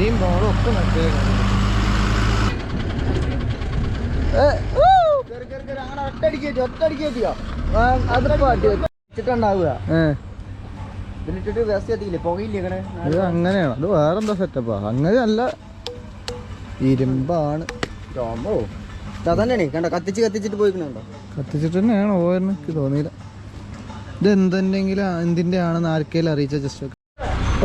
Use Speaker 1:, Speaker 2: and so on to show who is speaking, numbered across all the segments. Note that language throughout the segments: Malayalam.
Speaker 1: വണ്ടിയും ബോളും ഒക്കെ മറ്റേ
Speaker 2: വെച്ചിട്ടുണ്ടാവുക. ഇതിലിട്ടിട്ട് വേസ്റ്റ് എത്തിയില്ലേ പുകയില്ലേ
Speaker 1: ഇത് അങ്ങനെയാണ്. അത് വേറെന്താ സെറ്റപ്പാ അങ്ങനെ അല്ല ഇരുമ്പാണ്.
Speaker 2: ചോമ്പോ അതന്നെയാണ് കണ്ട? കത്തിച്ച് കത്തിച്ചിട്ട് പോയിക്കണുണ്ടോ?
Speaker 1: കത്തിച്ചിട്ട് തന്നെയാണ്. ഓയെന്ന് എനിക്ക് തോന്നിയില്ല. ഇത് എന്തെങ്കിലും എന്തിന്റെ ആണെന്ന് ആർക്കെങ്കിലും അറിയിച്ച ജസ്റ്റ്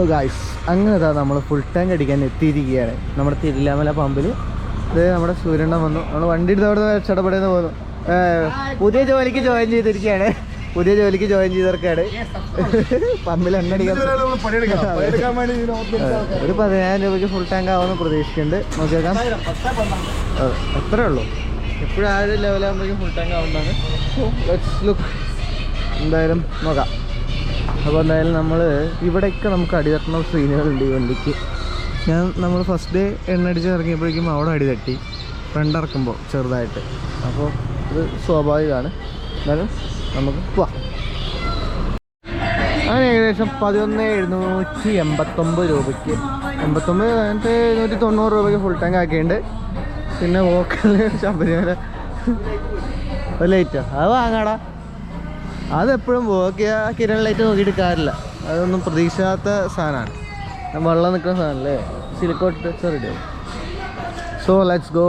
Speaker 1: ഓ ഗായ്സ് അങ്ങനെ നമ്മൾ ഫുൾ ടാങ്ക് അടിക്കാൻ എത്തിയിരിക്കുകയാണ്. നമ്മുടെ തിരുലാമല പമ്പിൽ ഇത് നമ്മുടെ സൂര്യണ്ണം വന്നു. നമ്മൾ വണ്ടി എടുത്ത് അവിടെ ചടപടേന്ന് പോന്നു. പുതിയ ജോലിക്ക് ജോയിൻ ചെയ്തിരിക്കുകയാണ്. പുതിയ ജോലിക്ക് ജോയിൻ ചെയ്തവർക്കാണ്. പമ്പിൽ എണ്ണ അടിക്കാൻ ഒരു പതിനായിരം രൂപയ്ക്ക് ഫുൾ ടാങ്ക് ആവുമെന്ന് പ്രതീക്ഷിക്കുന്നുണ്ട്. നോക്കിയേക്കാം അതെ, അത്രേ ഉള്ളൂ. എപ്പോഴും ആ ഒരു ലെവലാകുമ്പോഴേക്കും ഫുൾ ടാങ്ക് ആവുന്നതാണ്. ലെറ്റ്സ് ലുക്ക് എന്തായാലും നോക്കാം. അപ്പോൾ എന്തായാലും നമ്മൾ ഇവിടെയൊക്കെ നമുക്ക് അടി തട്ടുന്ന സീനുകളുണ്ട് ഈ വണ്ടിക്ക്. ഞാൻ നമ്മൾ ഫസ്റ്റ് ഡേ എണ്ണ അടിച്ച് ഇറങ്ങിയപ്പോഴേക്കും അവിടെ അടി തട്ടി. ഫ്രണ്ട് ഇറക്കുമ്പോൾ ചെറുതായിട്ട്. അപ്പോൾ ഇത് സ്വാഭാവികമാണ്. എന്നാലും നമുക്ക് പോവാം. അങ്ങനെ ഏകദേശം പതിനൊന്ന് എഴുന്നൂറ്റി എൺപത്തൊമ്പത് രൂപയ്ക്ക്. എൺപത്തൊമ്പത് അങ്ങനത്തെ എഴുന്നൂറ്റി തൊണ്ണൂറ് രൂപയ്ക്ക് ഫുൾ ടാങ്ക് ആക്കിയിട്ടുണ്ട്. പിന്നെ വോക്കൽ ശബരിമല. ലേറ്റാ അത് വാങ്ങാടാ. അതെപ്പോഴും വോക്കിയ കിരൺ ലൈറ്റ് നോക്കിയിട്ട് കാര്യമില്ല. അതൊന്നും പ്രതീക്ഷിക്കാത്ത സാധനമാണ്. വെള്ളം നിൽക്കുന്ന സാധനമല്ലേ സിലിക്കോട്ട് റെഡി സോ ലെറ്റ്സ് ഗോ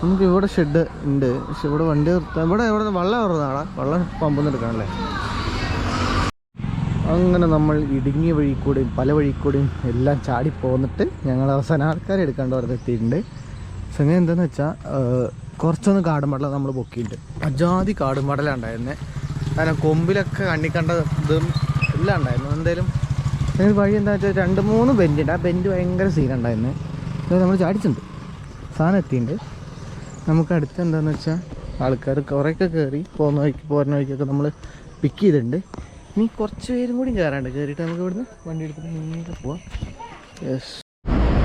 Speaker 1: നമുക്ക് ഇവിടെ ഷെഡ് ഉണ്ട്. പക്ഷെ ഇവിടെ വണ്ടി നിർത്താൻ ഇവിടെ ഇവിടെ വെള്ളം ഇറന്നാടാ വെള്ളം പമ്പൊന്നും നിന്ന് എടുക്കാനല്ലേ? അങ്ങനെ നമ്മൾ ഇടുങ്ങിയ വഴി കൂടെയും പല വഴി കൂടെയും എല്ലാം ചാടി പോന്നിട്ട് ഞങ്ങൾ അവസാനം ആൾക്കാരെ എടുക്കാണ്ട് അവിടെ എത്തിയിട്ടുണ്ട്. സംഗതി എന്താണെന്ന് വെച്ചാൽ കുറച്ചൊന്ന് കാടുമടല നമ്മൾ പൊക്കിയിട്ടുണ്ട്. അജാതി കാടുമടല ഉണ്ടായിരുന്നേ. കാരണം കൊമ്പിലൊക്കെ കണ്ണിക്കണ്ട കണ്ട ഇതും എല്ലാം ഉണ്ടായിരുന്നു എന്തായാലും അതിന് വഴി എന്താ വെച്ചാൽ രണ്ട് മൂന്ന് ബെഞ്ച് ഉണ്ട് ആ ബെഞ്ച് ഭയങ്കര സീനുണ്ടായിരുന്നു. അത് നമ്മൾ ചാടിച്ചിട്ടുണ്ട്. സാധനം എത്തിയിട്ടുണ്ട്. നമുക്ക് അടുത്ത് എന്താണെന്ന് വെച്ചാൽ ആൾക്കാർ കുറേയൊക്കെ കയറി പോകുന്ന വഴിക്ക് പോരുന്ന വഴിക്കൊക്കെ നമ്മൾ പിക്ക് ചെയ്തിട്ടുണ്ട്. ഇനി കുറച്ച് പേരും കൂടി കയറാണ്ട് കയറിയിട്ട് നമുക്ക് ഇവിടുന്ന് വണ്ടി എടുത്തിട്ട് നീങ്ങി പോവാം. യെസ്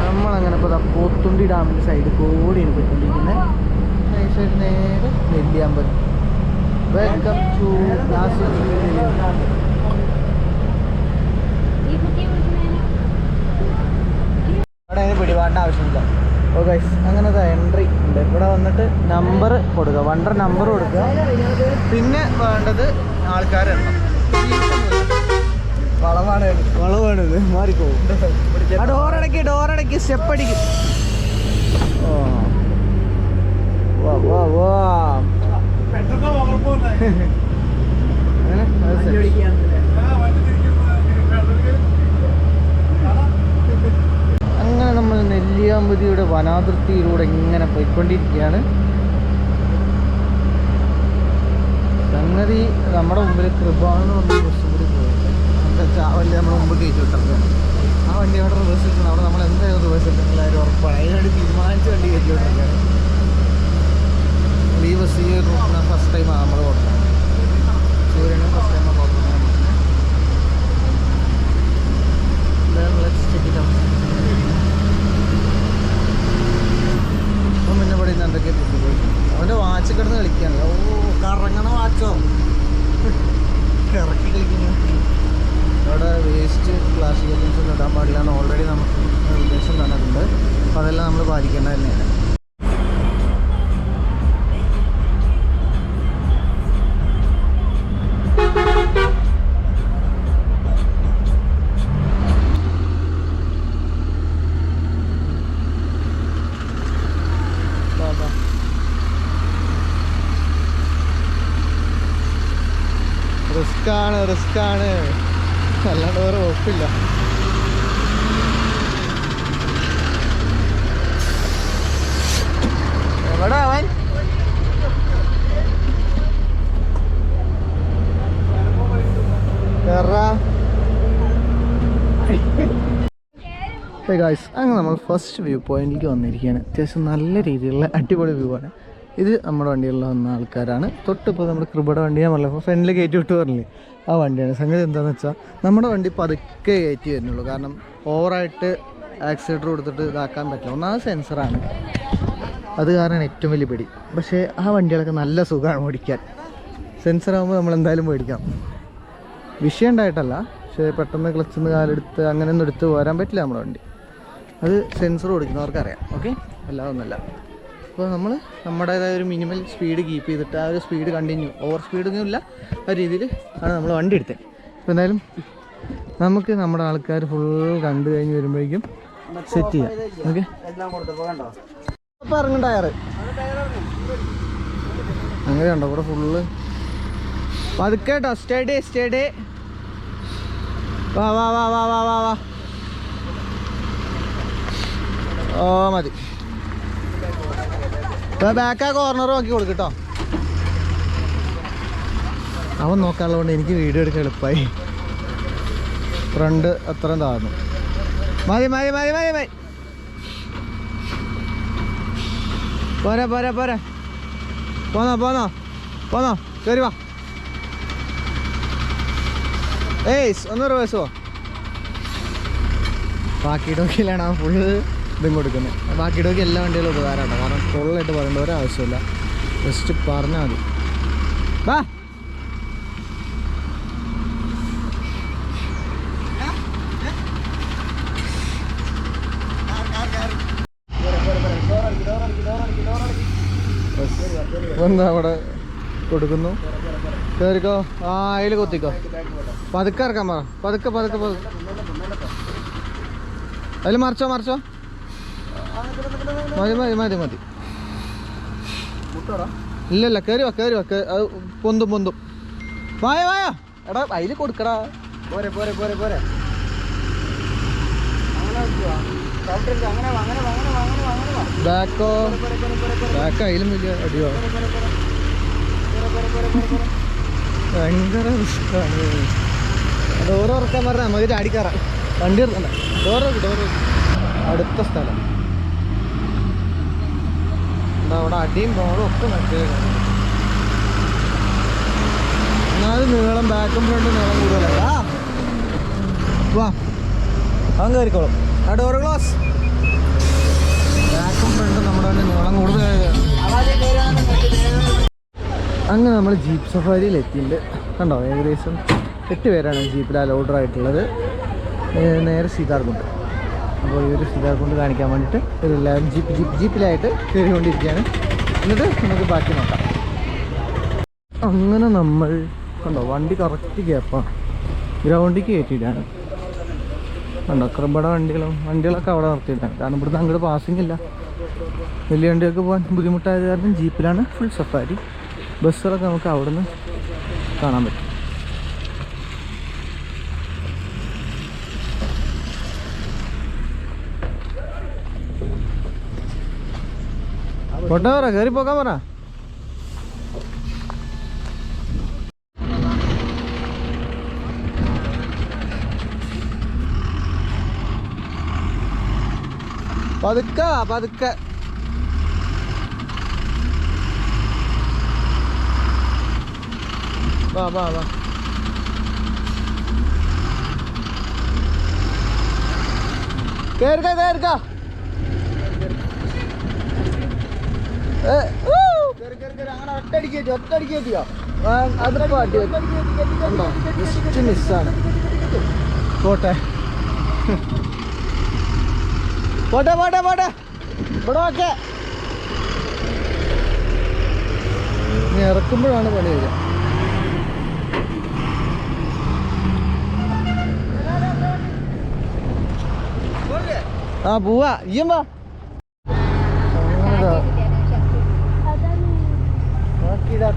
Speaker 1: നമ്മളങ്ങനെ ഇപ്പോൾ പോത്തുണ്ടി ഡാമിന്റെ സൈഡ് കൂടിയാണ് പോയിക്കൊണ്ടിരിക്കുന്നത് സൈഡ് നേരെ നെല്ലിയാമ്പലം. വെൽക്കം ടു അവിടെ അതിന് പിടിപാടിന്റെ ആവശ്യമില്ല. ഓ ഗൈസ് അങ്ങനത്തെ എൻട്രി ഉണ്ട്. ഇവിടെ വന്നിട്ട് നമ്പർ കൊടുക്കുക. വണ്ടർ നമ്പർ കൊടുക്കുക. പിന്നെ വേണ്ടത് ആൾക്കാരെണ്ണം. വളവാണ്. വളവാണ് മാറിക്കോ. ഡോറടക്കി ഡോറടക്കി സ്റ്റെപ്പ് അടിക്കും ഓ വാ വാ വാ. അങ്ങനെ? നമ്മൾ നെല്ലിയാമ്പതിയുടെ വനാതിർത്തിയിലൂടെ ഇങ്ങനെ പോയിക്കൊണ്ടിരിക്കുകയാണ്. സംഗതി നമ്മുടെ മുമ്പിൽ കൃപാന്ന് പറഞ്ഞ ബസ് കൂടി പോയിട്ട് എന്താ ആ വണ്ടി നമ്മുടെ മുമ്പ് കയറ്റി വിട്ടിരിക്കുകയാണ് ആ വണ്ടി അവിടെ റിവേഴ്സ് എടുക്കണം. അവിടെ നമ്മൾ എന്തായാലും റിവേഴ്സ് എടുക്കണം എല്ലാവരും ഉറപ്പാണ്. അതിനോട് തീരുമാനിച്ച വണ്ടി കയറ്റി വിട്ടിരിക്കുകയാണ് ബസ് ഈ റൂട്ടിന് ഫസ്റ്റ് ടൈമാണ് നമ്മൾ ഓടുന്നത് റിസ്ക് ആണ് റിസ്ക് ആണ്. അല്ലാണ്ട് വേറെ ഉറപ്പില്ല എവിടെ നമ്മൾ ഫസ്റ്റ് വ്യൂ പോയിന്റിലേക്ക് വന്നിരിക്കുകയാണ്. അത്യാവശ്യം നല്ല രീതിയിലുള്ള അടിപൊളി വ്യൂ ആണ്. ഇത് നമ്മുടെ വണ്ടിയിലുള്ള വന്ന ആൾക്കാരാണ്. തൊട്ടിപ്പോൾ നമ്മുടെ കൃപയുടെ വണ്ടി ഞാൻ ഫ്രണ്ടിൽ കയറ്റി വിട്ട് പറഞ്ഞില്ലേ? ആ വണ്ടിയാണ്. സംഗതി എന്താണെന്ന് വെച്ചാൽ നമ്മുടെ വണ്ടി പതുക്കെ കയറ്റി വരുന്നുള്ളൂ. കാരണം ഓവറായിട്ട് ആക്സിലേറ്റർ കൊടുത്തിട്ട് ഇതാക്കാൻ പറ്റില്ല. ഒന്നാമത് സെൻസറാണ് അത് കാരണം ഏറ്റവും വലിയ പിടി. പക്ഷേ ആ വണ്ടികളൊക്കെ നല്ല സുഖമാണ് ഓടിക്കാൻ. സെൻസറാകുമ്പോൾ നമ്മൾ എന്തായാലും മേടിക്കാം വിഷയം ഉണ്ടായിട്ടല്ല. പക്ഷേ പെട്ടെന്ന് ക്ലച്ചിൽ നിന്ന് കാലെടുത്ത് അങ്ങനെയൊന്നും എടുത്ത് പോരാൻ പറ്റില്ല നമ്മുടെ വണ്ടി. അത് സെൻസർ കൊടുക്കുന്നവർക്കറിയാം. ഓക്കെ അല്ലാതൊന്നുമല്ല അപ്പോൾ നമ്മൾ നമ്മുടേതായ ഒരു മിനിമം സ്പീഡ് കീപ്പ് ചെയ്തിട്ട് ആ ഒരു സ്പീഡ് കണ്ടിന്യൂ. ഓവർ സ്പീഡൊന്നും ഇല്ല. ആ രീതിയിൽ ആണ് നമ്മൾ വണ്ടി എടുത്തത്. അപ്പോൾ എന്തായാലും നമുക്ക് നമ്മുടെ ആൾക്കാർ ഫുൾ കണ്ടു കഴിഞ്ഞ് വരുമ്പോഴേക്കും സെറ്റ് ചെയ്യാം. ഓക്കെ അപ്പോൾ ഇറങ്ങും ടയർ അങ്ങനെ കണ്ടോ? ഇവിടെ ഫുള്ള് പതുക്കെ കേട്ടോ. സ്റ്റഡി സ്റ്റഡി വാ വാ വാ വാ വാ വാ വാ. ഓ മതി. ബാക്ക് ആ കോർണർ നോക്കി കൊടുക്കട്ടോ അവൻ നോക്കാനുള്ളതുകൊണ്ട് എനിക്ക് വീഡിയോ എടുക്കാൻ എളുപ്പമായി ഫ്രണ്ട് അത്രയും താഴ്ന്നു. മതി മതി മതി മതി മതി. പോരാ പോരാ പോരാ. പോന്നോ പോന്നോ പോന്നോ കയറി വാ. ഏയ് ഒന്നൂറ് വയസ്സോ ബാക്കി ഡോക്കിയിലാണ് ആ ഫുള്ള് ഇതും കൊടുക്കുന്നത് ബാക്കി ഇടയ്ക്ക് എല്ലാ വണ്ടികളും ഉപകാരമാണ് കാരണം ഫുള്ളായിട്ട് പറയേണ്ട ഒരു ആവശ്യമില്ല. ജസ്റ്റ് പറഞ്ഞാൽ മതി. വാ എന്താ അവിടെ കൊടുക്കുന്നു. കയറിക്കോ ആ അതിൽ കൊത്തിക്കോ. പതുക്കെ ഇറക്കാൻ പറ. പതുക്കെ പതുക്കെ പതുക്കെ. അതിൽ മറിച്ചോ മറിച്ചോ. മതി മതി മതി മതി. ഇല്ലല്ല ഇല്ല കയറി വാ കയറി വാ അത് പൊന്തും പൊന്തും. വായ വായ. എടാ അതിൽ കൊടുക്കടാ.
Speaker 2: പോരെ പോരെ പോരെ പോരെ.
Speaker 1: ബാക്കോ ബാക്ക് അതിലും വലിയ അടിയോ. ഭയങ്കര റിസ്ക്കാണ്. ഡോറ് പറഞ്ഞാൽ നമുക്ക് ചാടിക്കയറാം വണ്ടി ഇറക്കണ്ട ഡോറ് ഡോറ് അടുത്ത സ്ഥലം. എന്താ അവിടെ അടിയും ബോളും ഒക്കെ മറ്റേ എന്നാലും നീളം ബാക്കും ഫ്രണ്ടും നീളം കൂടുതലല്ല വാ. അവൻ കയറിക്കോളും ആ ഡോറ് ക്ലോസ് ബാക്കും ഫ്രണ്ടും നമ്മുടെ തന്നെ നീളം കൂടുതൽ അങ്ങനെ നമ്മൾ ജീപ്പ് സഫാരിയിൽ എത്തിയിട്ടുണ്ട്. കണ്ടോ? ഏകദേശം എട്ട് പേരാണ് ജീപ്പിൽ അലോഡർ ആയിട്ടുള്ളത്. നേരെ സീതാർകുണ്ട് അപ്പോൾ ഈ ഒരു സീതാർകുണ്ട് കാണിക്കാൻ വേണ്ടിയിട്ട് ഇവരെല്ലാവരും ജീപ്പ് ജീപ്പ് ജീപ്പിലായിട്ട് കയറിക്കൊണ്ടിരിക്കുകയാണ്. എന്നിട്ട് നമുക്ക് ബാക്കി നോക്കാം. അങ്ങനെ നമ്മൾ കണ്ടോ വണ്ടി കറക്റ്റ് ഗ്യാപ്പാണ് ഗ്രൗണ്ടിൽ കയറ്റിയിട്ടാണ്. കണ്ടോ ക്രബട വണ്ടികളും വണ്ടികളൊക്കെ അവിടെ നിർത്തിയിട്ടാണ് കാരണം ഇവിടുന്ന് അങ്ങോട്ട് പാസിംഗ് ഇല്ല. വലിയ വണ്ടിയൊക്കെ പോകാൻ ബുദ്ധിമുട്ടായത് കാരണം ജീപ്പിലാണ് ഫുൾ സഫാരി ബസ്സുകളൊക്കെ നമുക്ക് അവിടെ നിന്ന് കാണാൻ പറ്റും. പോട്ടെ പറ കയറി പോക്കാൻ പറ. പതുക്ക പതുക്കെ. വാ വാ വാ. കേറുക കേറുക ഏ, ഊ.
Speaker 2: കേറി, കേറി, കേറി. അങ്ങനെ ഒറ്റയടിക്ക് കയറ്റി, ഒറ്റയടിക്ക് കയറ്റിയോ?
Speaker 1: ആ, പോട്ടെ. പോട്ടെ പോട്ടെ പോട്ടെ. ഇവിടെ ഓക്കെ ഇറക്കുമ്പോഴാണ് പണി വരിക. ആ പോവാ. വാ അങ്ങനെ ദാ.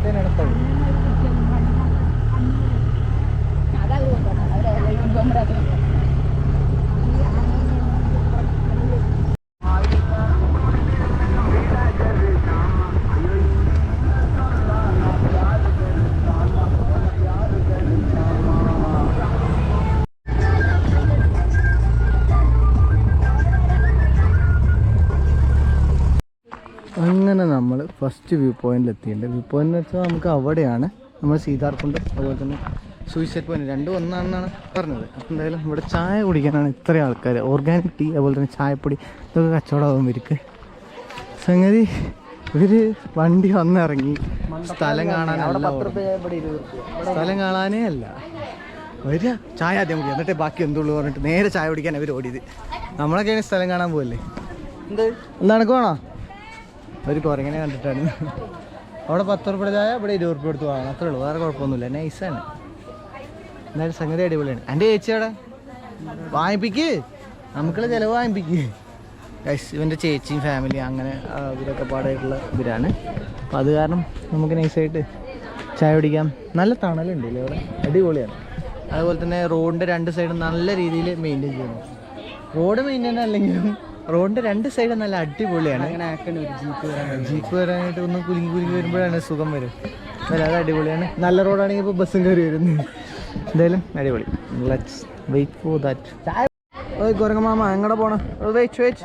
Speaker 1: നോക്കിയിടാത്തതിനാണ് ഫസ്റ്റ് വ്യൂ പോയിന്റിൽ എത്തിയിട്ടുണ്ട്. വ്യൂ പോയിന്റ് എന്ന് വെച്ചാൽ നമുക്ക് അവിടെയാണ് നമ്മൾ സീതാർക്കുണ്ട്. അതുപോലെ തന്നെ സൂയിസൈഡ് പോയിന്റ് രണ്ടും ഒന്നാണെന്നാണ് പറഞ്ഞത്. അപ്പം എന്തായാലും ഇവിടെ ചായ കുടിക്കാനാണ് ഇത്രയും ആൾക്കാർ ഓർഗാനിക് ടീ അതുപോലെ തന്നെ ചായപ്പൊടി ഇതൊക്കെ കച്ചവടമാകും ഇവർക്ക്. സംഗതി ഇവർ വണ്ടി വന്നിറങ്ങി. സ്ഥലം കാണാനല്ല. സ്ഥലം കാണാനേ അല്ല. വരിക. ചായ ആദ്യം കുടിക്കുക എന്നിട്ട് ബാക്കി എന്തുള്ളൂ പറഞ്ഞിട്ട് നേരെ ചായ കുടിക്കാൻ അവർ ഓടിയത്. നമ്മളൊക്കെ സ്ഥലം കാണാൻ പോകല്ലേ
Speaker 2: എന്ത്?
Speaker 1: എന്താണ് വേണോ ഒരു കുരങ്ങനെ കണ്ടിട്ടാണ്. അവിടെ പത്ത് ഉറുപ്പിയുടെ ചായ ഇവിടെ ഇരുപത് ഉറുപ്പിയ എടുത്ത് വാങ്ങണം. അത്രേ ഉള്ളൂ. വേറെ കുഴപ്പമൊന്നുമില്ല. നൈസാണ്. എന്നാലും സംഗതി അടിപൊളിയാണ്. എന്റെ ചേച്ചി അവിടെ വാങ്ങിപ്പിക്ക്. നമുക്കുള്ള ചിലവ് വാങ്ങിപ്പിക്ക്. ഇവന്റെ ചേച്ചിയും ഫാമിലി അങ്ങനെ ഇവരൊക്കെ പാടായിട്ടുള്ള ഇവരാണ്. അപ്പോൾ അത് കാരണം നമുക്ക് നൈസായിട്ട് ചായ കുടിക്കാം. നല്ല തണലുണ്ട് ഇല്ലേ ഇവിടെ അടിപൊളിയാണ്. അതുപോലെ തന്നെ റോഡിന്റെ രണ്ട് സൈഡും നല്ല രീതിയിൽ മെയിന്റെയിൻ ചെയ്യുന്നു റോഡ് മെയിന്റെയിൻ അല്ലെങ്കിലും റോഡിന്റെ രണ്ട് സൈഡ് നല്ല അടിപൊളിയാണ്.
Speaker 2: അങ്ങനെ ആക്കണ ഒരു ജീപ്പ് വരാൻ
Speaker 1: ജീപ്പ് വരാനായിട്ട് ഒന്ന് കുലുങ്ങി കുലുങ്ങി വരുമ്പോഴാണ് സുഖം വരും അത് അടിപൊളിയാണ്. നല്ല റോഡാണെങ്കിൽ ഇപ്പോൾ ബസ്സും കയറി വരുന്നു. എന്തായാലും അടിപൊളി. ലെറ്റ്സ് വെയിറ്റ് ഫോർ ദാറ്റ് ചായ ഓയ് കുരങ്ങ മാമ എങ്ങടെ പോണം? വെയിറ്റ് വെയിറ്റ്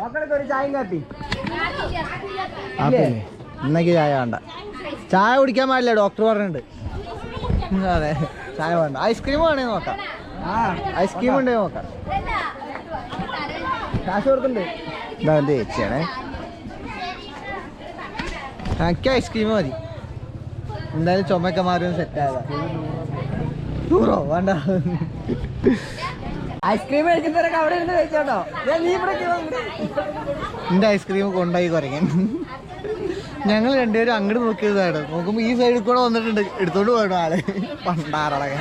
Speaker 1: ഇന്നേക്ക് ചായ വേണ്ട. ചായ കുടിക്കാൻ പാടില്ല ഡോക്ടർ പറഞ്ഞിട്ടുണ്ട്. അതെ ചായ വേണ്ട. ഐസ്ക്രീം വേണേ നോക്കാം.
Speaker 2: ആ
Speaker 1: ഐസ്ക്രീം ഉണ്ടെങ്കിൽ നോക്കാം.
Speaker 2: കാശ് കൊടുക്കണ്ടേ.
Speaker 1: ഇതാ എന്റെ ചേച്ചിയാണേ. എനിക്ക് ഐസ്ക്രീം മതി. എന്തായാലും ചുമയൊക്കെ മാറി സെറ്റ് ആയതാ. ടൂറോ വേണ്ട.
Speaker 2: ഐസ്ക്രീം കഴിക്കുന്നവരൊക്കെ അവിടെ ഇരുന്ന് കഴിച്ചോട്ടോ. നീ ഇവിടെ
Speaker 1: എന്റെ ഐസ്ക്രീം കൊണ്ടായി കുറയ്ക്കാൻ. ഞങ്ങൾ രണ്ടുപേരും അങ്ങോട്ട് നോക്കിയതാണ് നോക്കുമ്പോൾ ഈ സൈഡിൽ കൂടെ വന്നിട്ടുണ്ട്. എടുത്തോണ്ട് പോയിട്ടോ ആൾ. പണ്ടാറടങ്ങ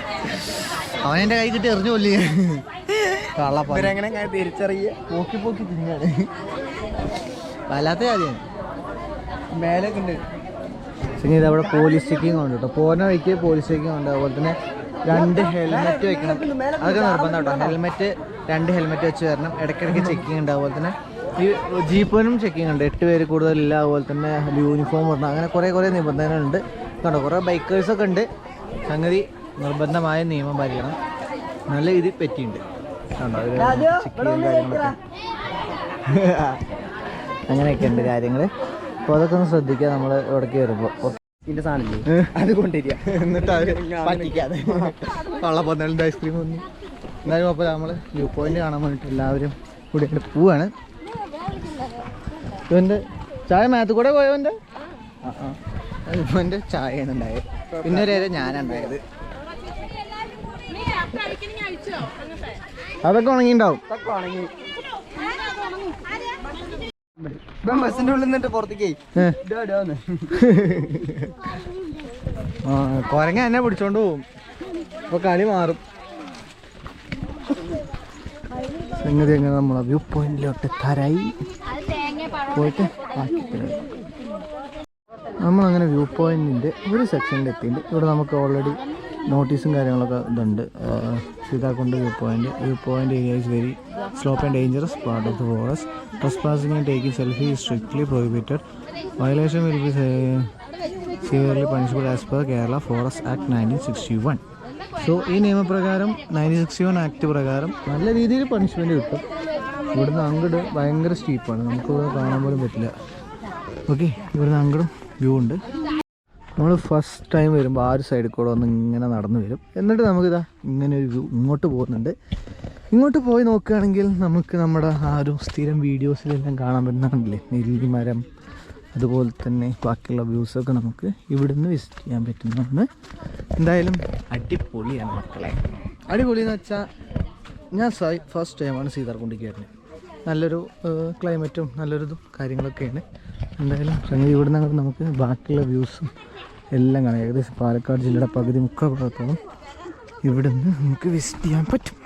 Speaker 1: അവൻ എന്റെ കൈ കിട്ടി എറിഞ്ഞു കൊല്ലി കള്ളപ്പ
Speaker 2: ഇവരെങ്ങനെ തിരിച്ചറിയ
Speaker 1: പോക്കി പോക്കി തിന്നാണ്. വല്ലാത്ത കാര്യം.
Speaker 2: മേലൊക്കെ ഉണ്ട്.
Speaker 1: പിന്നെ ഇത് അവിടെ പോലീസ് ചെക്കിങ് ഉണ്ട് കേട്ടോ പോകുന്ന വഴിക്ക് പോലീസ് ചെക്കിങ് ഉണ്ട്. അതുപോലെ തന്നെ രണ്ട് ഹെൽമെറ്റ് വെക്കണം. അതൊക്കെ നിർബന്ധം കേട്ടോ ഹെൽമെറ്റ് രണ്ട് ഹെൽമെറ്റ് വെച്ച് വരണം. ഇടയ്ക്കിടയ്ക്ക് ചെക്കിങ് ഉണ്ട്. അതുപോലെ തന്നെ ഈ ജീപ്പിനും ചെക്കിങ് ഉണ്ട്. എട്ട് പേര് കൂടുതലില്ല. അതുപോലെ തന്നെ യൂണിഫോം ഇടണം. അങ്ങനെ കുറേ കുറേ നിബന്ധനകളുണ്ട്. കണ്ടോ കുറേ ബൈക്കേഴ്സൊക്കെ ഉണ്ട്. സംഗതി നിർബന്ധമായ നിയമം പാലിക്കണം. നല്ല രീതി പറ്റിയിട്ടുണ്ട്. അങ്ങനെയൊക്കെ ഉണ്ട് കാര്യങ്ങൾ അപ്പോൾ അതൊക്കെ ഒന്ന് ശ്രദ്ധിക്കുക നമ്മൾ ഇവിടേക്ക് വരുമ്പോൾ
Speaker 2: ഇതിന്റെ അത് കൊണ്ടുവരിക.
Speaker 1: എന്നിട്ട് ഐസ്ക്രീം വന്നു എന്തായാലും അപ്പോൾ നമ്മൾ വ്യൂ പോയിന്റ് കാണാൻ വേണ്ടിയിട്ട് എല്ലാവരും കൂടി അങ്ങോട്ട് പോവാണ്. ഇവന്റെ ചായ മേത്ത് കൂടെ പോയവന്റെ ആ ആ. ഇവന്റെ ചായയാണ് ഉണ്ടായത്. പിന്നെ ഒരു ഞാനുണ്ടായത് അതൊക്കെ ഉണങ്ങിണ്ടാവും.
Speaker 2: കൊരങ്ങ ബസ്സിന്റെ ഉള്ളിൽ നിന്നിട്ട് പുറത്തേക്ക്
Speaker 1: കുരങ്ങ എന്നെ പിടിച്ചോണ്ട് പോവും. അപ്പൊ കളി മാറും. സംഗതി എങ്ങനെ നമ്മളെ വ്യൂ പോയിന്റിലോട്ട് തരായി? പോയിട്ട്. നമ്മളങ്ങനെ വ്യൂ പോയിന്റിന്റെ ഒരു സെക്ഷനിൽ എത്തിയിട്ടുണ്ട്. ഇവിടെ നമുക്ക് ഓൾറെഡി നോട്ടീസും കാര്യങ്ങളൊക്കെ ഇതുണ്ട്. Seethakund view point. View point area is very slope and dangerous part of the forest trespassing and taking selfie is strictly prohibited violation will be severely punishable as per Kerala forest act nineteen sixty one so ഈ നിയമപ്രകാരം നയന്റീൻ സിക്സ്റ്റി വൺ ആക്ട് പ്രകാരം നല്ല രീതിയിൽ പണിഷ്മെന്റ് കിട്ടും. ഇവിടുന്ന് അങ്ങോട്ട് ഭയങ്കര സ്റ്റീപ്പാണ് നമുക്ക് കാണാൻ പോലും പറ്റില്ല. ഓക്കെ ഇവിടുന്ന് അങ്ങോട്ടും വ്യൂ ഉണ്ട്. നമ്മൾ ഫസ്റ്റ് ടൈം വരുമ്പോൾ ആ ഒരു സൈഡിൽ കൂടെ ഒന്ന് ഇങ്ങനെ നടന്നു വരും. എന്നിട്ട് നമുക്കിതാ ഇങ്ങനെ ഒരു ഇങ്ങോട്ട് പോകുന്നുണ്ട്. ഇങ്ങോട്ട് പോയി നോക്കുകയാണെങ്കിൽ നമുക്ക് നമ്മുടെ ആ ഒരു സ്ഥിരം വീഡിയോസിലെല്ലാം കാണാൻ പറ്റുന്നതാണല്ലേ നെല്ലി മരം അതുപോലെ തന്നെ ബാക്കിയുള്ള വ്യൂസൊക്കെ നമുക്ക് ഇവിടുന്ന് വിസിറ്റ് ചെയ്യാൻ പറ്റുന്നതാണ്. എന്തായാലും അടിപൊളിയാണ് മക്കളെ. അടിപൊളി എന്ന് വെച്ചാൽ ഞാൻ ഫസ്റ്റ് ടൈമാണ് സീതാർകുണ്ടിക്ക് വരുന്നത് നല്ലൊരു ക്ലൈമറ്റും നല്ലൊരു കാര്യങ്ങളൊക്കെയാണ്. എന്തായാലും ഇവിടെ അങ്ങോട്ട് നമുക്ക് ബാക്കിയുള്ള വ്യൂസും എല്ലാം കാണാം. ഏകദേശം പാലക്കാട് ജില്ലയുടെ പകുതി മുക്കാൽ ഭാഗത്തോളം ഇവിടുന്ന് നമുക്ക് വിസിറ്റ് ചെയ്യാൻ പറ്റും.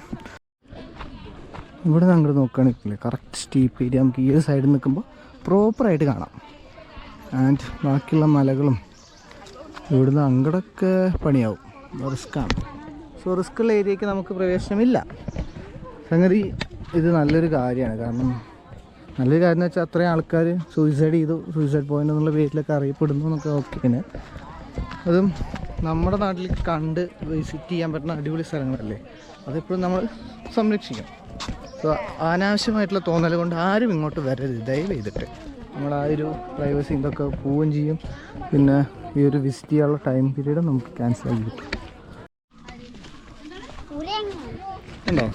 Speaker 1: ഇവിടെ നിന്ന് അങ്ങോട്ട് നോക്കുകയാണെങ്കിൽ കറക്റ്റ് സ്റ്റീപ്പ് ഏരിയ നമുക്ക് ഈ ഒരു സൈഡിൽ നിൽക്കുമ്പോൾ പ്രോപ്പറായിട്ട് കാണാം. ആൻഡ് ബാക്കിയുള്ള മലകളും ഇവിടുന്ന് അങ്ങോട്ടൊക്കെ പണിയാവും. റിസ്ക്കാണ് സോ റിസ്ക്കുള്ള ഏരിയക്ക് നമുക്ക് പ്രവേശനമില്ല. സംഗതി ഇത് നല്ലൊരു കാര്യമാണ്. കാരണം നല്ലൊരു കാര്യം എന്ന് വെച്ചാൽ അത്രയും ആൾക്കാർ സൂയിസൈഡ് ചെയ്തു. സൂയിസൈഡ് പോയിന്റ് എന്നുള്ള പേരിലൊക്കെ അറിയപ്പെടുന്നു എന്നൊക്കെ ഓക്കെയാണ് അതും നമ്മുടെ നാട്ടിൽ കണ്ട് വിസിറ്റ് ചെയ്യാൻ പറ്റുന്ന അടിപൊളി സ്ഥലങ്ങളല്ലേ? അതെപ്പോഴും നമ്മൾ സംരക്ഷിക്കണം. സോ അനാവശ്യമായിട്ടുള്ള തോന്നൽ കൊണ്ട് ആരും ഇങ്ങോട്ട് വരരുത്. ദയവ് ചെയ്തിട്ട് നമ്മൾ ആ ഒരു പ്രൈവസി ഇതൊക്കെ പോവുകയും ചെയ്യും. പിന്നെ ഈ ഒരു വിസിറ്റ് ചെയ്യാനുള്ള ടൈം പീരീഡ് നമുക്ക് ക്യാൻസൽ ആക്കി കിട്ടും.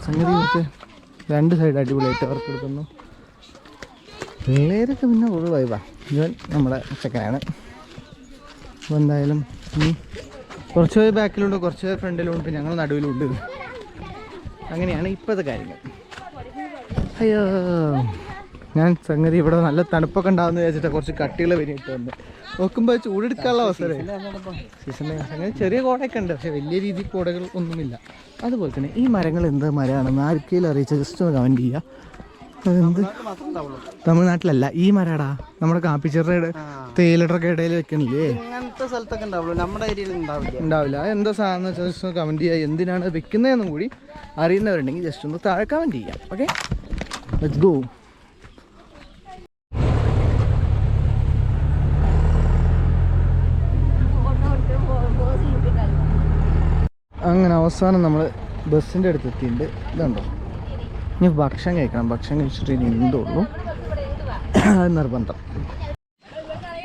Speaker 1: സംഗതി നമുക്ക് രണ്ട് സൈഡ് അടിപൊളിയായിട്ട് അവർക്ക് എടുക്കുന്നു. പിള്ളേരൊക്കെ പിന്നെ ഒരു വൈബാ ഇവൻ നമ്മുടെ ചെക്കനാണ്. അപ്പോൾ എന്തായാലും കുറച്ച് പേര് ബാക്കിലുണ്ട് കുറച്ച് പേര് ഫ്രണ്ടിലുണ്ട് ഞങ്ങൾ നടുവിലുണ്ട്. അങ്ങനെയാണ് ഇപ്പോഴത്തെ കാര്യങ്ങൾ. അയ്യോ ഞാൻ സംഗതി ഇവിടെ നല്ല തണുപ്പൊക്കെ ഉണ്ടാവുന്ന വിചാരിച്ചിട്ട് കുറച്ച് കട്ടികൾ വരിയിട്ട് വന്ന്. നോക്കുമ്പോൾ ചൂടെടുക്കാനുള്ള അവസരം സീസണിൽ അങ്ങനെ ചെറിയ കോടയൊക്കെ ഉണ്ട് പക്ഷെ വലിയ രീതിയിൽ കോടകൾ ഒന്നുമില്ല. അതുപോലെ തന്നെ ഈ മരങ്ങൾ എന്ത് മരമാണെന്ന് ആർക്കെങ്കിലും അറിയിച്ച ജസ്റ്റ് ഒന്ന് കമന്റ് ചെയ്യുക അതെന്ത്? തമിഴ്നാട്ടിലല്ല ഈ മരടാ. നമ്മുടെ കാപ്പിച്ചെറുടെ തേയിലടൊക്കെ ഇടയിൽ വെക്കണില്ലേ?
Speaker 2: ഇങ്ങനത്തെ സ്ഥലത്തൊക്കെ ഉണ്ടാവുള്ളൂ. നമ്മുടെ ഏരിയയിൽ ഉണ്ടാവില്ല.
Speaker 1: ഉണ്ടാവില്ല. എന്താ സാധനം വെച്ചാൽ കമന്റ് ചെയ്യുക എന്തിനാണ് വെക്കുന്നതെന്നും കൂടി അറിയുന്നവരുണ്ടെങ്കിൽ ജസ്റ്റ് ഒന്ന് താഴെ കമന്റ് ചെയ്യാം. ഓക്കെ ലെറ്റ്സ് ഗോ അങ്ങനെ അവസാനം നമ്മൾ ബസ്സിന്റെ അടുത്ത് എത്തിയിട്ടുണ്ട് ഇതുണ്ടോ? ഇനി ഭക്ഷണം കഴിക്കണം. ഭക്ഷണം കഴിച്ചിട്ട് ഇനി എന്തുള്ളൂ? നിർബന്ധം.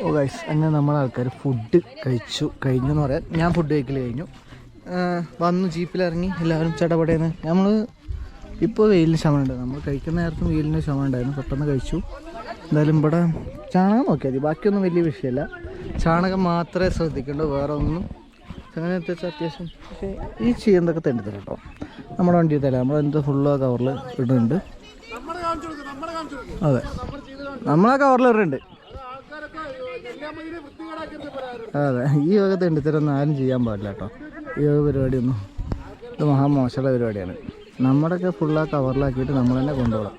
Speaker 1: ഓ ഗൈസ് അങ്ങനെ നമ്മളെ ആൾക്കാർ ഫുഡ് കഴിച്ചു. കഴിഞ്ഞു എന്ന് പറയാൻ ഞാൻ ഫുഡ് കഴിക്കൽ കഴിഞ്ഞു. വന്ന് ജീപ്പിലിറങ്ങി. എല്ലാവരും ചടപടേന്ന്. നമ്മൾ ഇപ്പോൾ വെയിലിന് ശമനം ഉണ്ടായിരുന്നു നമ്മൾ കഴിക്കുന്ന നേരത്തും വെയിലിന് ശമനം ഉണ്ടായിരുന്നു പെട്ടെന്ന് കഴിച്ചു. എന്തായാലും ഇവിടെ ചാണകം നോക്കിയാൽ മതി. ബാക്കിയൊന്നും വലിയ വിഷയമല്ല ചാണകം മാത്രമേ ശ്രദ്ധിക്കേണ്ടൂ. വേറെ ഒന്നും അങ്ങനത്തെ അത്യാവശ്യം. പക്ഷേ ഈ ചെയ്യുന്നതൊക്കെ തെണ്ടിത്തരാം കേട്ടോ നമ്മുടെ വണ്ടി തരാം. നമ്മൾ എന്ത് ഫുള്ള് കവറിൽ ഇടുന്നുണ്ട്. അതെ. നമ്മളെ കവറിൽ ഇടുന്നുണ്ട് അതെ. ഈ വക തെണ്ടിത്തരൊന്നും ആരും ചെയ്യാൻ പാടില്ല കേട്ടോ. ഈ വക പരിപാടിയൊന്നും. ഇത് മഹാമോശമുള്ള പരിപാടിയാണ്. നമ്മുടെയൊക്കെ ഫുള്ള് ആ കവറിലാക്കിയിട്ട് നമ്മൾ തന്നെ കൊണ്ടുപോകണം.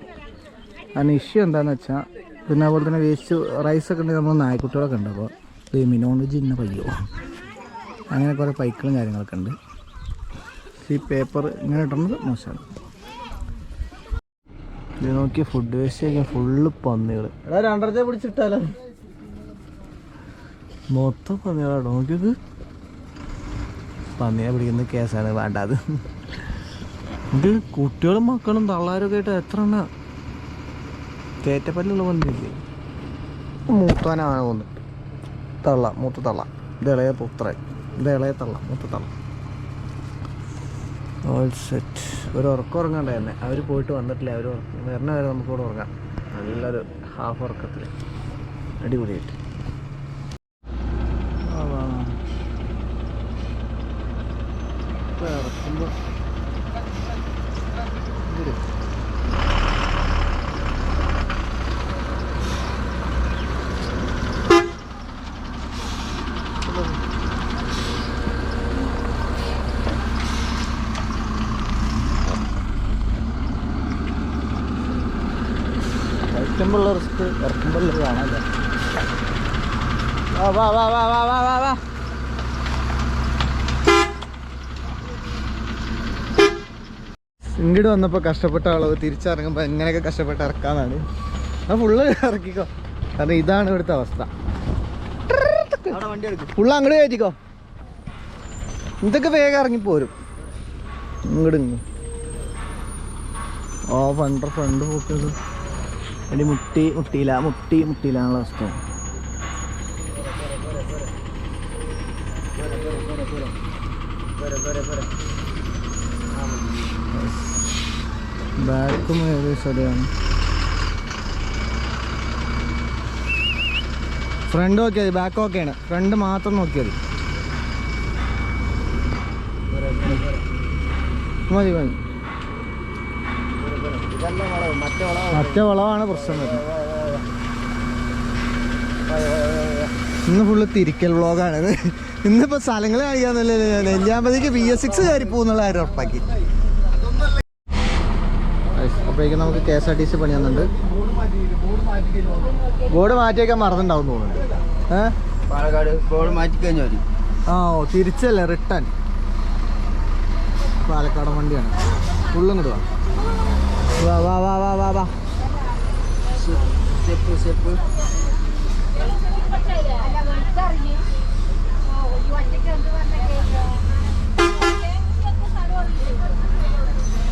Speaker 1: അതിന് ഇഷ്യൂ എന്താണെന്ന് വെച്ചാൽ പിന്നെ അതുപോലെ തന്നെ വേസ്റ്റ് റൈസൊക്കെ ഉണ്ടെങ്കിൽ നമ്മൾ നായ്ക്കുട്ടികളൊക്കെ ഉണ്ട്. അപ്പോൾ ഈ നോൺ വെജ് ഇന്ന പയ്യോ. അങ്ങനെ കുറേ പൈക്കളും കാര്യങ്ങളൊക്കെ ഉണ്ട്. ഈ പേപ്പർ ഇങ്ങനെ ഇടുന്നത് മോശമാണ്. ഇത് നോക്കിയ ഫുഡ് വേസ്റ്റ് ഒക്കെ ഫുള്ള് പന്നികൾ എടാ രണ്ടരത്തെ പിടിച്ചിട്ടാലോ? മൊത്തം പന്നികളാട്ടോ നോക്കിയത്. പന്നിയെ പിടിക്കുന്ന കേസാണ് വേണ്ടത്. ഇത് കുട്ടികളും മക്കളും തള്ളാരൊക്കെ ആയിട്ട് എത്ര എണ്ണ? തേറ്റപ്പല്ലുള്ള പന്നിയില്ലേ? മൂത്താനാണ് തോന്നുന്നു. തള്ള മൂത്ത തള്ള. ഇത് ഇളയ പുത്രൻ. ഇത് ഇളയ തള്ള മൂത്ത തള്ള ഓൾ സെറ്റ് ഒരു ഉറക്കം ഉറങ്ങണ്ട തന്നെ. അവർ പോയിട്ട് വന്നിട്ടില്ല. അവർ വരണ വരെ നമുക്കിവിടെ ഉറങ്ങാം. നല്ലൊരു ഹാഫ് ഉറക്കത്തിൽ അടിപൊളിയായിട്ട്. ആ, വാ വാ വാ വാ വാ വാ va. ഇങ്ങോട്ട് വന്നപ്പോൾ കഷ്ടപ്പെട്ട ആളോ തിരിച്ചിറങ്ങുമ്പോൾ എങ്ങനെയൊക്കെ കഷ്ടപ്പെട്ട് ഇറക്കാന്നാണ്. ആ ഫുള്ള് ഇറക്കിക്കോ. കാരണം ഇതാണ് ഇവിടുത്തെ അവസ്ഥ. ഫുള്ള് അങ്ങോട്ട് കയറ്റിക്കോ. ഇതൊക്കെ വേഗം ഇറങ്ങിപ്പോരും ഇങ്ങോട്ട് ഓ ഫണ്ട് ഫണ്ട് പൊട്ടത് അടി മുട്ടി മുട്ടിയില്ല മുട്ടി മുട്ടിയില്ലാന്നുള്ള അവസ്ഥയാണ് ബാക്കും ഏകദേശം അവിടെയാണ്. ഫ്രണ്ട് നോക്കിയാൽ മതി ബാക്ക് ഓക്കെയാണ് ഫ്രണ്ട് മാത്രം നോക്കിയാൽ മതി. മതി
Speaker 2: മറ്റേ വളവ്
Speaker 1: മറ്റേ വളവാണ്. പ്രശ്നം വരുന്നത്. ഇന്ന് ഫുള്ള് തിരിക്കൽ വ്ളോഗാണ് ഇന്നിപ്പോ സ്ഥലങ്ങൾ കാണിക്കാന്നല്ലേ നെല്ലിയാമ്പതിക്ക് ബി എസ് സിക്സ് കയറി പോകുന്നുള്ള കാര്യം ഉറപ്പാക്കി. അപ്പോഴേക്കും നമുക്ക് K S R T C പണി തന്നുണ്ട് ബോർഡ് മാറ്റിയേക്കാൻ മറന്നിട്ടുണ്ടാവും തോന്നുന്നുണ്ട് ഏഹ്
Speaker 2: പാലക്കാട് ബോർഡ് മാറ്റി കഴിഞ്ഞു മതി
Speaker 1: ആ ഓ തിരിച്ചല്ലേ റിട്ടേൺ. പാലക്കാടൻ വണ്ടിയാണ്. ഇങ്ങോട്ട് വാ. വാ വാ വാ വാ വാ
Speaker 2: സ്റ്റെപ്പ് സ്റ്റെപ്പ്
Speaker 1: വാ വാ വാ വാ വാ
Speaker 2: സ്റ്റെപ്പ് സ്റ്റെപ്പ് വെക്ക് സ്റ്റെപ്പ് വെക്ക്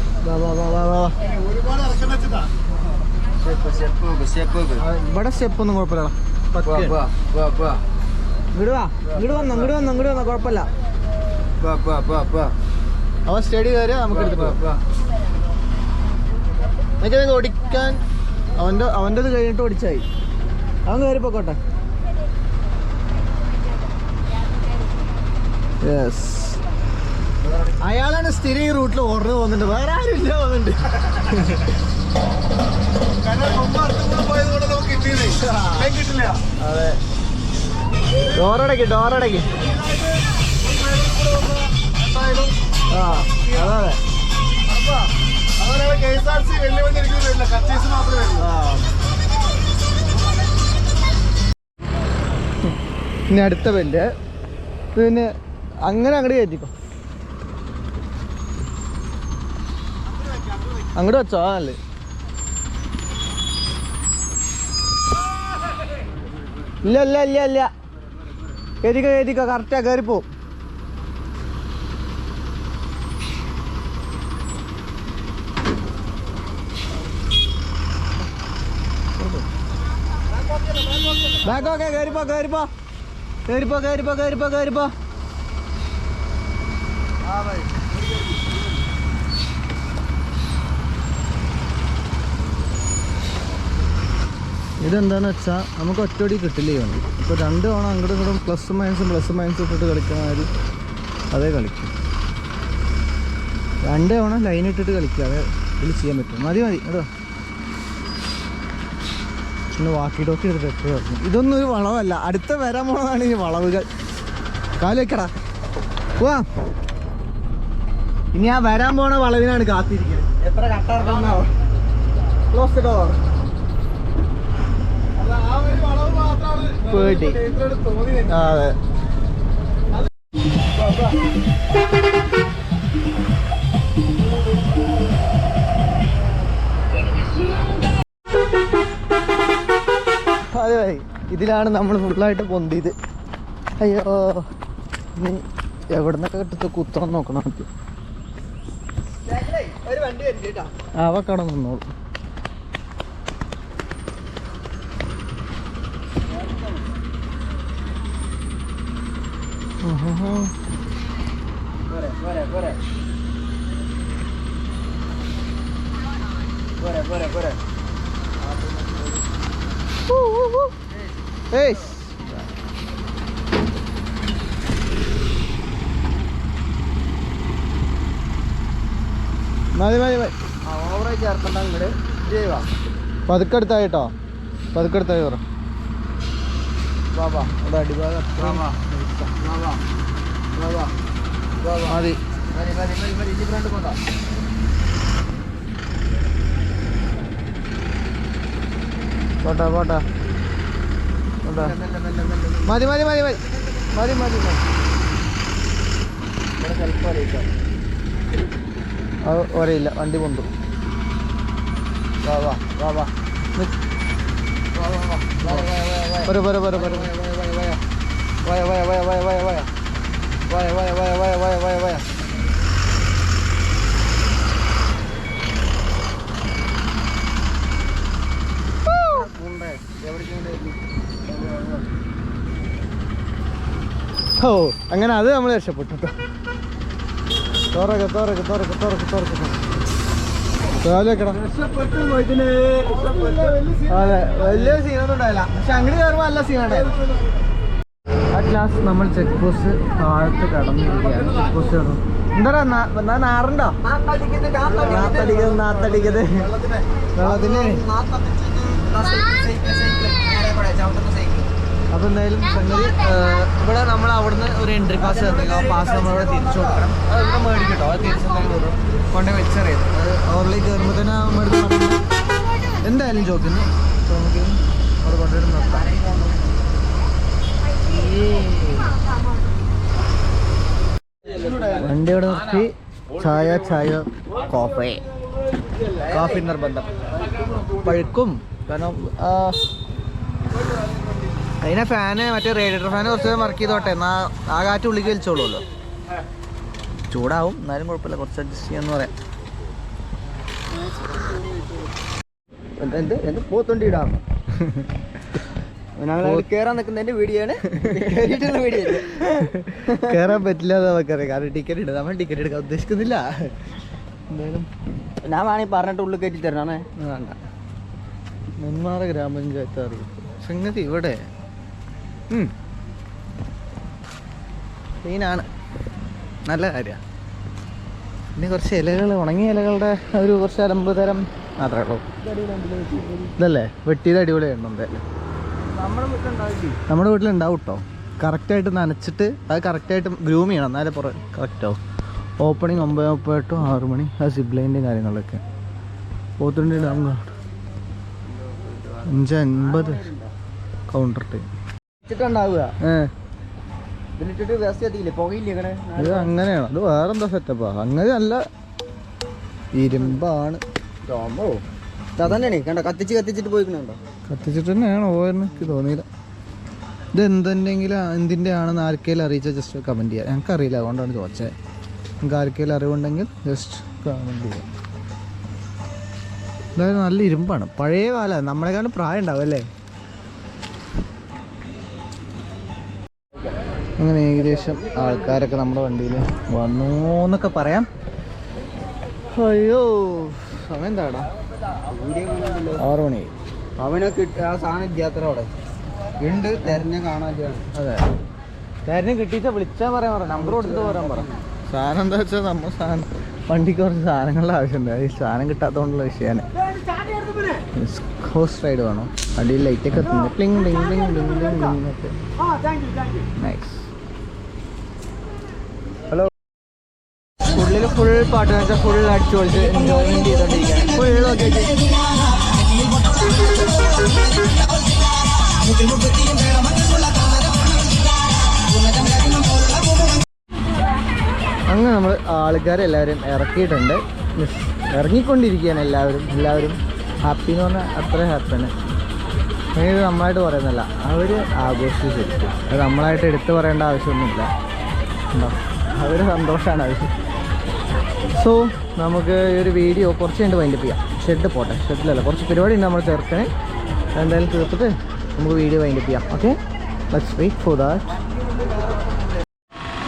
Speaker 1: ആ, ഇവിടെ സ്റ്റെപ്പ് ഒന്നും കുഴപ്പമില്ല ഇങ്ങോട്ട് വാ ഇങ്ങോട്ട് വന്നോ ഇങ്ങോട്ട് വന്നോ ഇങ്ങോട്ട് വന്നോ കുഴപ്പമില്ല. അവൻ സ്റ്റഡി കയറിയാ നമുക്ക് എടുത്ത്
Speaker 2: പോവാ.
Speaker 1: പോവാം ഓടിക്കാൻ അവന്റെ അവന്റെ ഇത് കഴിഞ്ഞിട്ട് ഓടിച്ചായി. അവൻ കയറി പോക്കോട്ടെ യെസ് അയാളാണ് സ്ഥിരം ഈ റൂട്ടിൽ ഓർഡർ പോകുന്നുണ്ട് വേറെ ആരും ഇല്ല പോകുന്നുണ്ട് അതെ. ഡോറടക്കി ആ അതെ ആ. ഇനി അടുത്ത ബെല്ല്. പിന്നെ അങ്ങനെ അങ്ങോട്ട് കയറ്റിക്കോ. അങ്ങോട്ട് വെച്ചോ ആ നല്ലേ ഇല്ല ഇല്ല ഇല്ല ഇല്ല. കയറ്റിക്കോ കയറ്റിക്കോ കറക്റ്റാ കയറിപ്പോ ബാക്കോക്കെ കയറിപ്പോ കയറിപ്പോ കയറിപ്പോ കയറിപ്പോ കയറിപ്പോ കയറിപ്പോ കയറിപ്പോ ഇതെന്താന്ന് വെച്ചാൽ നമുക്ക് ഒറ്റയടി കിട്ടില്ല ഈ വണ്ടി. ഇപ്പോൾ രണ്ട് തവണ അങ്ങോട്ടും ഇങ്ങോട്ടും പ്ലസ് മൈനസും പ്ലസ് മൈനസും ഇട്ടിട്ട് കളിക്കുന്ന മാതിരി അതേ കളിക്കും. രണ്ട് തവണ ലൈൻ ഇട്ടിട്ട് കളിക്കുക അതേ ഇതിൽ ചെയ്യാൻ പറ്റും. മതി മതി കേട്ടോ ഇന്ന് വാക്കി ടോക്കി എടുത്തിട്ട് എപ്പോഴും പറഞ്ഞു ഇതൊന്നും ഒരു വളവല്ല. അടുത്ത വരാൻ പോണതാണ് ഈ വളവുകൾ. കാൽ വെക്കടാ. പോവാ. ഇനി ആ വരാൻ പോണ വളവിനാണ് കാത്തിരിക്കുന്നത് എത്ര കട്ടാർന്നാവോ ക്ലോസ് ഡോർ ആ, അതെ. അതെ ഇതിലാണ് നമ്മൾ ഫുള്ളായിട്ട് പൊന്തിയത്. അയ്യോ നീ എവിടെ നിന്നൊക്കെ കിട്ടത്ത് കുത്തണം നോക്കണം ആ കട നിന്നോളൂ.
Speaker 2: പോരെ പോരെ പോരെ പോരെ പോരെ പോരെ
Speaker 1: ഏയ് മതി മതി മതി
Speaker 2: ഓവറായി ചേർക്കണ്ട ഇങ്ങോട്ട്
Speaker 1: പതുക്കെടുത്തായിട്ടോ പതുക്കെടുത്തായി പറ
Speaker 2: വാ വാ.
Speaker 1: അവിടെ അടിഭാഗം മതി.
Speaker 2: മതി മതി മതി മതി ഇനി ഫ്രണ്ട് കൊണ്ടാ
Speaker 1: പോട്ടെ പോട്ടെ പോട്ടെ
Speaker 2: മെല്ലെ മെല്ലെ മെല്ലെ മെല്ലെ
Speaker 1: മതി മതി മതി മതി. മതി മതി മതി.
Speaker 2: ഇവിടെ ചിലപ്പോൾ അറിയിക്കാം.
Speaker 1: അത് ഒരയില്ല. വണ്ടി കൊണ്ടു.
Speaker 2: വാ വാ വാ വാ. വാ വാ വാ. വയ വയ വയ വയ വയ വയ വയ വയ വയ വയ വയ വയ വയ.
Speaker 1: ഓ അങ്ങനെ അത് നമ്മൾ രക്ഷപ്പെട്ടു കേട്ടോ തുറക്ക തുറക്ക തുറക്ക തുറക്ക അതെ വലിയ സീനൊന്നും ഉണ്ടായില്ല പക്ഷെ അങ്ങോട്ട് കയറുമ്പോൾ നല്ല സീനുണ്ടായിരുന്നു അറ്റ് ലാസ്റ്റ് നമ്മൾ ചെക്ക് പോസ്റ്റ് താഴത്ത് കടന്നിരിക്കുകയാണ്. ചെക്ക് പോസ്റ്റ് കടന്നു എന്താ നാറുണ്ടോ? നാത്തടിക്കുന്നത് നാത്തടിക്കുന്നത് വെള്ളത്തിന്. അപ്പൊ എന്തായാലും സംഗതി ഇവിടെ നമ്മൾ അവിടുന്ന് ഒരു എൻട്രി പാസ് തന്നില്ല ആ പാസ് നമ്മളിവിടെ തിരിച്ചു കൊടുക്കണം. അത് ഇവിടെ മേടിക്കട്ടോ. അത് തിരിച്ചു കൊടുക്കും കൊണ്ട് വെച്ചറിയത് അത് ഓറിലേക്ക് കയറുമ്പോൾ തന്നെ മേടിച്ചു എന്തായാലും ചോദിക്കുന്നു. അപ്പൊ നമുക്ക് അവിടെ കൊണ്ടുവരും നിർത്താം. വണ്ടി അവിടെ നിർത്തി. ചായ ചായ കോഫി. കോഫി നിർബന്ധം. പഴുക്കും. കാരണം അതിനെ ഫാന് മറ്റേ റേഡിയേറ്റർ ഫാന് കുറച്ച് വർക്ക് ചെയ്തോട്ടെ. എന്നാ ആ കാറ്റ് ഉള്ളിക്ക് വലിച്ചോളൂല്ലോ ചൂടാവും. എന്നാലും കുഴപ്പമില്ല. കുറച്ച് അഡ്ജസ്റ്റ് ചെയ്യാന്ന് പറയാം.
Speaker 2: എന്ത് എന്ത് പോത്തോണ്ടി ഇടാം കേറാൻ നിൽക്കുന്നതിന്റെ വീഡിയോ ആണ് വീഡിയോ
Speaker 1: കയറാൻ പറ്റില്ല നമുക്കറിയാം. കാരണം ടിക്കറ്റ് ഉണ്ട് നമ്മൾ ടിക്കറ്റ് എടുക്കാൻ ഉദ്ദേശിക്കുന്നില്ല. എന്തായാലും
Speaker 2: ഞാൻ വേണമെങ്കിൽ പറഞ്ഞിട്ട് ഉള്ളിൽ കയറ്റി തരണേ
Speaker 1: വേണ്ട. നെന്മാറ ഗ്രാമപഞ്ചായത്ത് അറിയും സംഗതി ഇവിടെ ക്ലീനാണ് നല്ല കാര്യമാണ് പിന്നെ കുറച്ച് ഇലകൾ ഉണങ്ങിയ ഇലകളുടെ ഒരു കുറച്ച് അലമ്പ് തരം മാത്രമേ ഉള്ളൂ. ഇതല്ലേ? വെട്ടിയത് അടിപൊളിയായിരുന്നു എന്തായാലും
Speaker 2: നമ്മുടെ
Speaker 1: വീട്ടിലുണ്ടാവും കേട്ടോ കറക്റ്റായിട്ട് നനച്ചിട്ട് അത് കറക്റ്റായിട്ട് ഗ്രൂം ചെയ്യണം. എന്നാലേ പുറ കറക്റ്റാവും ഓപ്പണിങ് ഒമ്പത് മുപ്പത് ടു ആറ് മണി. ആ സിബ്ലൈന്റെ കാര്യങ്ങളൊക്കെ. പോത്തുണ്ടി ഡാം അഞ്ച് അൻപത്. Counter time. ഇത് അങ്ങനെയാണ്. അത് വേറെന്താ സെറ്റപ്പാ അങ്ങനെ അല്ല ഇരുമ്പാണ്.
Speaker 2: കണ്ട? കത്തിച്ച് കത്തിച്ചിട്ട് പോയിക്കണുണ്ടോ
Speaker 1: കത്തിച്ചിട്ട് തന്നെയാണ് എനിക്ക് തോന്നിയില്ല. ഇത് എന്തെങ്കിലും എന്തിന്റെ ആണെന്ന് ആർക്കെങ്കിലും അറിയിച്ചാൽ ജസ്റ്റ് കമന്റ് ചെയ്യാം. ഞങ്ങൾക്കറിയില്ല അതുകൊണ്ടാണ് ചോദിച്ചത്. നിങ്ങൾക്ക് ആർക്കെങ്കിലും അറിവുണ്ടെങ്കിൽ ജസ്റ്റ് കമന്റ് ചെയ്യാം. എന്തായാലും നല്ല ഇരുമ്പാണ്. പഴയ കാലം. നമ്മളെക്കാളും പ്രായം ഉണ്ടാവും അല്ലേ? അങ്ങനെ ഏകദേശം ആൾക്കാരൊക്കെ നമ്മുടെ വണ്ടിയിൽ വന്നു എന്നൊക്കെ പറയാം. അയ്യോ സമയം എന്താടാ? ആറ് മണി.
Speaker 2: അവനെ കിട്ടി ആ സാധനം ഇല്ലാത്ര അവിടെ. ഉണ്ട് തെരഞ്ഞ കാണാൻ
Speaker 1: അതെ. തെരഞ്ഞ കിട്ടിയിട്ട് വിളിച്ചാൽ പറയാൻ പറ നമ്പർ കൊടുത്തിട്ട് പറയാൻ പറ. സാധനം എന്താ വെച്ചാൽ നമ്മൾ സാധനം. വണ്ടിക്ക് കുറച്ച് സാധനങ്ങളുടെ ആവശ്യമുണ്ട്. ഈ സാധനം കിട്ടാത്തതുകൊണ്ടുള്ള വിഷയമാണ്. ഹോസ് റൈഡ് വേണം. അടിയിൽ ലൈറ്റൊക്കെ എത്തുന്നു പ്ലിങ് ഡിങ് ഡിങ് ഡിങ് ഡിങ് ഒക്കെ. നൈസ്
Speaker 2: ഉള്ളിൽ ഫുൾ പാട്ട് വെച്ചാൽ ഫുൾ അടിച്ചു പൊളിച്ച് ഒക്കെ
Speaker 1: അങ്ങനെ നമ്മൾ ആൾക്കാരെല്ലാവരും ഇറക്കിയിട്ടുണ്ട്. ഇറങ്ങിക്കൊണ്ടിരിക്കുകയാണ് എല്ലാവരും. എല്ലാവരും ഹാപ്പി എന്ന് പറഞ്ഞാൽ അത്ര ഹാപ്പിയാണ് ഇത് നമ്മളായിട്ട് പറയുന്നില്ല അവർ ആഘോഷിച്ച് ശരിക്കും. അത് നമ്മളായിട്ട് എടുത്തു പറയേണ്ട ആവശ്യമൊന്നുമില്ല. അവർ സന്തോഷമാണ് ആവശ്യം സോ നമുക്ക് ഈ ഒരു വീഡിയോ കുറച്ച് കഴിഞ്ഞ് വൈൻഡപ്പ് ചെയ്യാം. ഷെഡ് പോട്ടെ ഷെഡിലല്ല കുറച്ച് പരിപാടി ഉണ്ട് നമ്മൾ ചേർക്കണേ. എന്തായാലും തീർത്തിട്ട് നമുക്ക് വീഡിയോ വൈൻഡപ്പ് ചെയ്യാം. Okay let's wait for that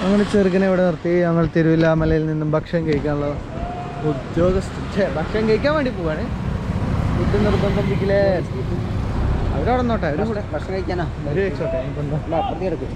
Speaker 1: അങ്ങനെ ചെറുക്കനെ ഇവിടെ നിർത്തി. ഞങ്ങൾ തിരുവില്ലാമലയിൽ നിന്നും ഭക്ഷണം കഴിക്കാനുള്ള ഉദ്യോഗസ്ഥ ഭക്ഷണം കഴിക്കാൻ വേണ്ടി പോവാണ്. ഫുഡ് നിർബന്ധിക്കില്ലേ അവരവിടെ നോട്ടെ അവരും കൂടെ.
Speaker 2: ഭക്ഷണം കഴിക്കാനാ?
Speaker 1: അവർ കഴിച്ചോട്ടെ
Speaker 2: അപ്പുറത്തേക്ക് എടുക്കും.